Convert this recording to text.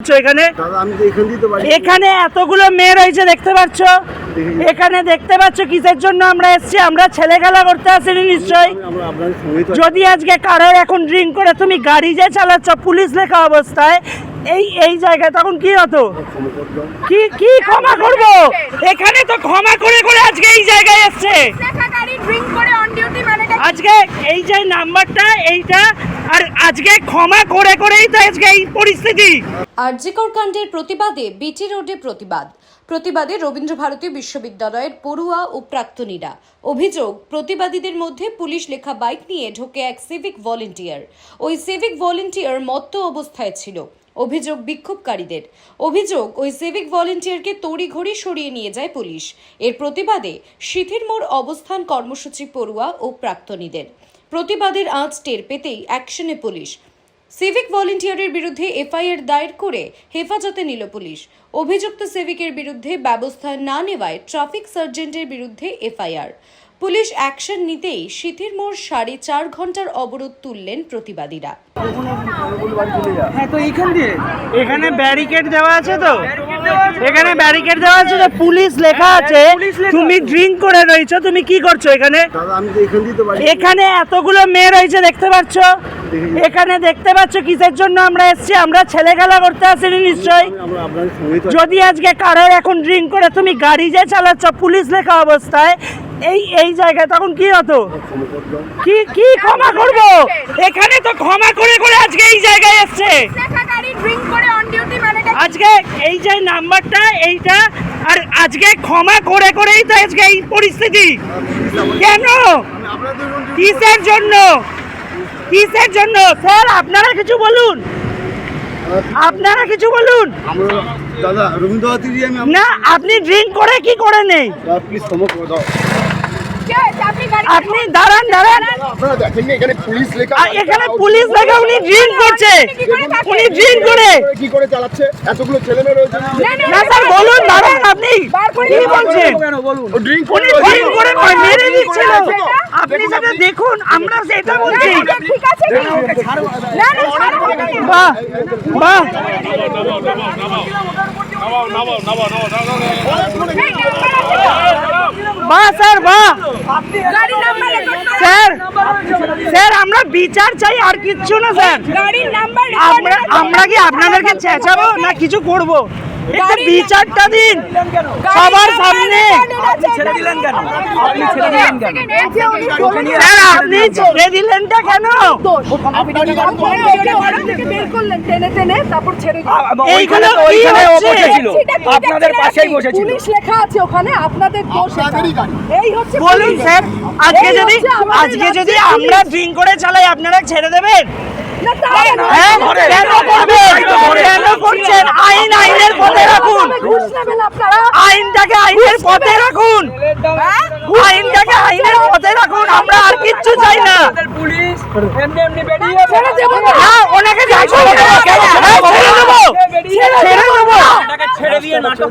এখানে? এখান এতগুলো মেয়ে রয়েছে দেখতে পাচ্ছ? এখানে দেখতে পাচ্ছ কিসের জন্য আমরা এসেছি? আমরা ছেলে খেলা করতে আসিনি তো যদি আজকে কারোর এখন ড্রিঙ্ক করে তুমি গাড়ি যে চালাচ্ছ পুলিশ লেখা অবস্থায় এই এই জায়গায় তখন কি হতো? কি কি ক্ষমা করব? এখানে তো ক্ষমা করে করে আজকে এই জায়গায় এসছে। দেখা গাড়ি ড্রিঙ্ক করে অন ডিউটি মানে আজকে এই যে নাম্বারটা এইটা আর আজকে ক্ষমা করে করেই তো আজকে এই পরিস্থিতি। আরজিকর কাণ্ডের প্রতিবাদে বিটি রোডে প্রতিবাদ। প্রতিবাদে রবীন্দ্র ভারতী বিশ্ববিদ্যালয়ের পড়ুয়া ও প্রাক্তনীরা। অভিযোগ, প্রতিবাদীদের মধ্যে পুলিশ লেখা বাইক নিয়ে ঢোকে এক সিভিক ভলেন্টিয়ার। ওই সিভিক ভলেন্টিয়ার মত্ত অবস্থায় ছিল। অভিযোগ, বিক্ষোভকারীদের। অভিযোগ, ওই সিভিক ভলেন্টিয়ারকে তড়িঘড়ি সরিয়ে নিয়ে যায় পুলিশ। এর প্রতিবাদে শিথির মোড় অবস্থান কর্মসূচি পড়ুয়া ও প্রাক্তনীদের। প্রতিবাদের আঁচ টের পেতেই অ্যাকশনে পুলিশ। সিভিক ভলেন্টিয়ারের বিরুদ্ধে এফআইআর দায়ের করে হেফাজতে নিল পুলিশ। অভিযুক্ত সিভিকের বিরুদ্ধে ব্যবস্থা না নেওয়ায় ট্রাফিক সার্জেন্টের বিরুদ্ধে এফআইআর। পুলিশ অ্যাকশন নিতেই শিথির মোড় সাড়ে চার ঘণ্টার অবরোধ তুললেন প্রতিবাদীরা। হ্যাঁ তো এইখান দিয়ে। এখানে ব্যারিকেড দেওয়া আছে তো? এখানে ব্যারিকেড দেওয়া আছে তো পুলিশ লেখা আছে তুমি ড্রিঙ্ক করে রয়েছো তুমি কি করছ এখানে? দাদা আমি তো এখান এতগুলো মেয়ে রয়েছে দেখতে পাচ্ছ? এখানে দেখতে পাচ্ছ কিসের জন্য আমরা এসেছি? আমরা ছেলে খেলা করতে আসিনি তো যদি আজকে কারোর এখন ড্রিঙ্ক করে তুমি গাড়ি যে চালাচ্ছ পুলিশ লেখা অবস্থায় এই এই জায়গায় তখন কি হতো? কি কি ক্ষমা করব? এখানে তো ক্ষমা করে করে আজকে এই জায়গায় এসছে। দেখা গাড়ি ড্রিঙ্ক করে অন ডিউটি মানে আজকে এই যে নাম্বারটা এইটা আর আজকে ক্ষমা করে করেই তো আজকে এই পরিস্থিতি। কেন? কিসের জন্য? কিসের জন্য? স্যার আপনারা কিছু বলুন। আপনারা কিছু বলুন। আমরা দাদা রবীন্দ্রনাথেরই না আপনি ড্রিঙ্ক করে কি করে নেই? প্লিজ ক্ষমা করে দাও? আপনি দাঁড়ান দাঁড়ান। আপনারা এখানে পুলিশ লেখা এখানে পুলিশ দেখা উনি ড্রিঙ্ক করছে। উনি ড্রিঙ্ক করে। কি করে চালাচ্ছে? এতগুলো ছেলে মেয়ে রয়েছে। না স্যার বলুন দাঁড়ান আপনি। কি বলছেন? ড্রিঙ্ক উনি ড্রিঙ্ক করে করে মেরে দিচ্ছিল আপনি সেটা দেখুন আমরা সেটা বলছি। ঠিক আছে না না। বাহ বাহ। বাহ স্যার বাহ। স্যার স্যার আমরা বিচার চাই আর কিচ্ছু না স্যার। আমরা আমরা কি আপনাদেরকে চেঁচাবো না কিছু করব? বিচারটা দিন সবার সামনে ছেড়ে দিলেন কেন আপনি ছেড়ে দিলেন কেন আপনি ছেড়ে দিলেনটা কেন বের করলেন টেনে টেনে তারপর ছেড়ে এইখানে কি হচ্ছে? আপনাদের পাশেই বসেছিল পুলিশ লেখা আছে ওখানে আপনাদের দোষ এই হচ্ছে বলুন স্যার আজকে যদি আজকে যদি আমরা ড্রিঙ্ক করে চালাই আপনারা ছেড়ে দেবেন না, তাই হ্যাঁ কেন করবেন কেন আইন আইনের পথে রাখুন। আইনটাকে আইনের পথে রাখুন। হ্যাঁ? আইনটাকে আইনের পথে রাখুন আমরা আর কিচ্ছু চাই না। না। ওনাকে ছেড়ে দেবো হ্যাঁ, ছেড়ে দেবো। ছেড়ে দেবো। এটাকে ছেড়ে দিয়ে নাটক